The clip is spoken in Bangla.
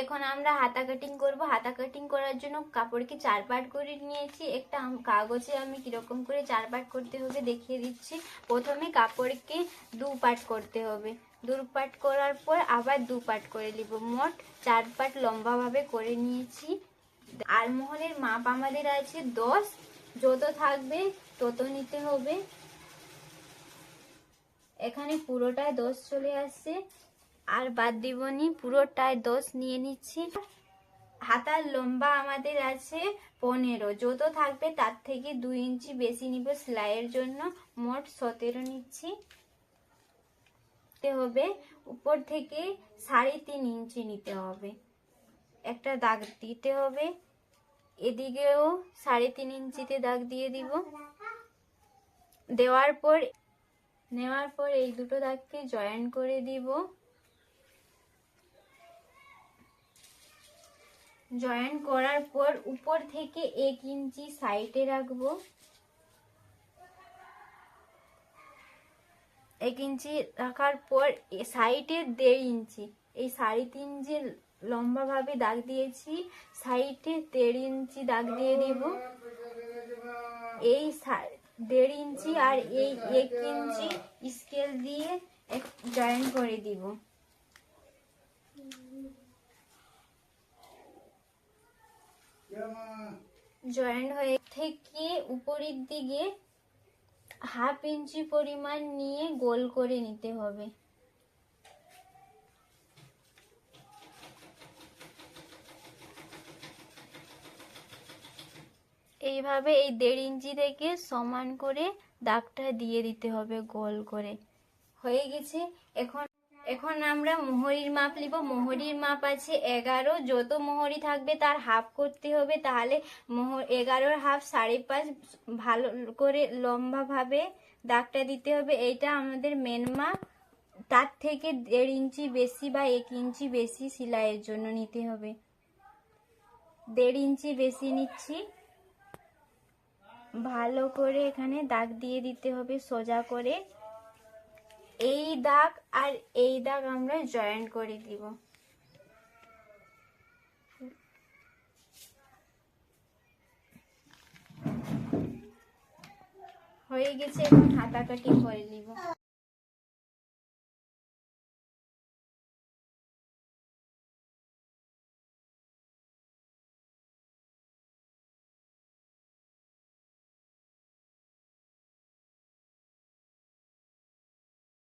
এখন আমরা হাতা কাটিং করব। হাতা কাটিং করার জন্য কাপড়কে চার পাট করে নিয়েছি। একটা কাগজে আমি কীরকম করে চার পাট করতে হবে দেখিয়ে দিচ্ছি। প্রথমে কাপড়কে দু পাট করতে হবে। দু পাট করার পর আবার দু পাট করে নিব। মোট চার পাট লম্বাভাবে করে নিয়েছি। আলমোহরের মাপ আমাদের আছে দশ। যত থাকবে তত নিতে হবে। এখানে পুরোটায় দশ চলে আসছে। আর বাদ দিবনি পুরোটায় দশ নিয়ে নিচ্ছি। হাতার লম্বা আমাদের আছে পনেরো। যত থাকবে তার থেকে দুই ইঞ্চি বেশি নিব সেলাইয়ের জন্য। মোট সতেরো নিচ্ছি। হবে। উপর থেকে সাড়ে তিন ইঞ্চি নিতে হবে। একটা দাগ দিতে হবে। এদিকেও সাড়ে তিন ইঞ্চিতে দাগ দিয়ে দিব। দেওয়ার পর, নেওয়ার পর এই দুটো দাগকে জয়েন করে দিব। জয়েন করার পর উপর থেকে এক ইঞ্চি সাইডে রাখব। এক ইঞ্চি রাখার পর সাইডে দেড় ইঞ্চি। এই সাড়ে তিন যে লম্বাভাবে দাগ দিয়েছি, সাইডে দেড় ইঞ্চি দাগ দিয়ে দিব। এই দেড় ইঞ্চি আর এই এক ইঞ্চি স্কেল দিয়ে জয়েন করে দিব। জয়েন্ট হয়ে থেকে উপরের দিকে হাফ ইঞ্চি পরিমাণ নিয়ে গোল করে নিতে হবে। এইভাবে এই দেড় ইঞ্চি থেকে সমান করে দাগটা দিয়ে দিতে হবে গোল করে। হয়ে গেছে, এখন এখন আমরা মোহরির মাপ নিব মোহরির মাপ আছে এগারো। যত মোহরি থাকবে তার হাফ করতে হবে। তাহলে মোহর এগারোর হাফ সাড়ে পাঁচ ভালো করে লম্বাভাবে দাগটা দিতে হবে। এইটা আমাদের মেন মাপ। তার থেকে দেড় ইঞ্চি বেশি বা এক ইঞ্চি বেশি সেলাইয়ের জন্য নিতে হবে। দেড় ইঞ্চি বেশি নিচ্ছি। ভালো করে এখানে দাগ দিয়ে দিতে হবে সোজা করে। এই দাগ আর এই দাগ আমরা জয়েন্ট করে দিব। হয়ে গেছে এখন হাতাকাটি করে